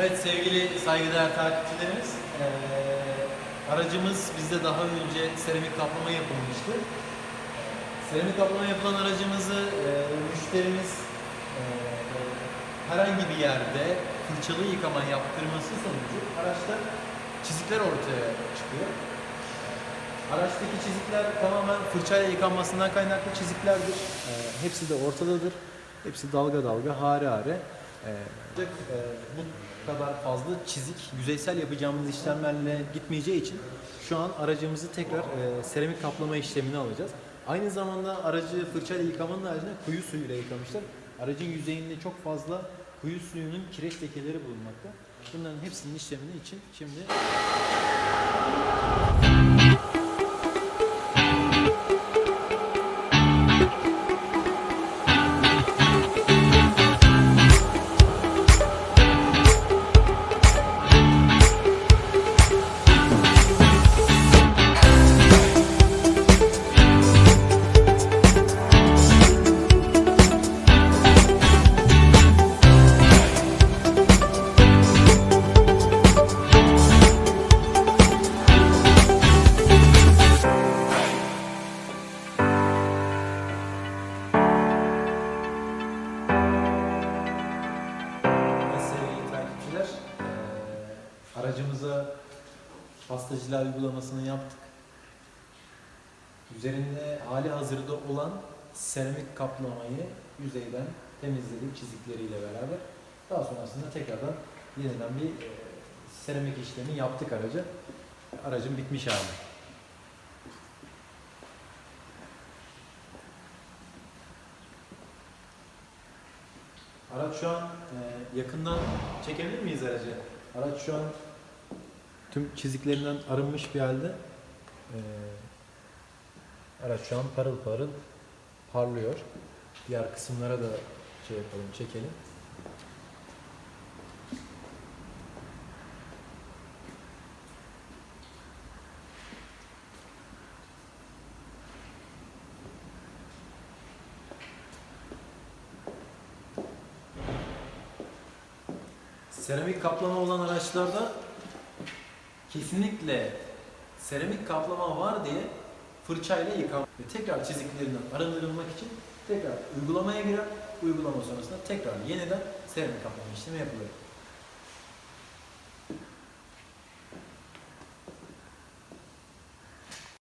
Evet sevgili saygıdeğer takipçilerimiz, aracımız bizde daha önce seramik kaplama yapılmıştı. Seramik kaplama yapılan aracımızı müşterimiz herhangi bir yerde fırçalı yıkama yaptırması sonucu araçta çizikler ortaya çıkıyor. Araçtaki çizikler tamamen fırçayla yıkanmasından kaynaklı çiziklerdir. Hepsi de ortadadır. Hepsi dalga dalga, hare hare. Eee, bu kadar fazla çizik yüzeysel yapacağımız işlemlerle gitmeyeceği için şu an aracımızı tekrar eee, seramik kaplama işlemini alacağız. Aynı zamanda aracı fırçayla yıkamanın haricinde kuyu suyuyla yıkamışlar. Aracın yüzeyinde çok fazla kuyu suyunun kireç lekeleri bulunmakta. Bunların hepsinin işlemini için şimdi aracımıza pastacılar uygulamasını yaptık. Üzerinde hali hazırda olan seramik kaplamayı yüzeyden temizledik çizikleriyle beraber. Daha sonrasında tekrardan yeniden bir eee, seramik işlemi yaptık araca. Aracın bitmiş hali. Araç şu an e, yakından çekebilir miyiz aracı? Araç şu an tüm çiziklerinden arınmış bir halde. E, araç şu an parıl parıl parlıyor. Diğer kısımlara da şey yapalım, çekelim. Seramik kaplama olan araçlarda kesinlikle seramik kaplama var diye fırçayla yıkam ve tekrar çiziklerinden arındırılmak için tekrar uygulamaya girer. Uygulama sonrasında tekrar yeniden seramik kaplama işlemi yapılır.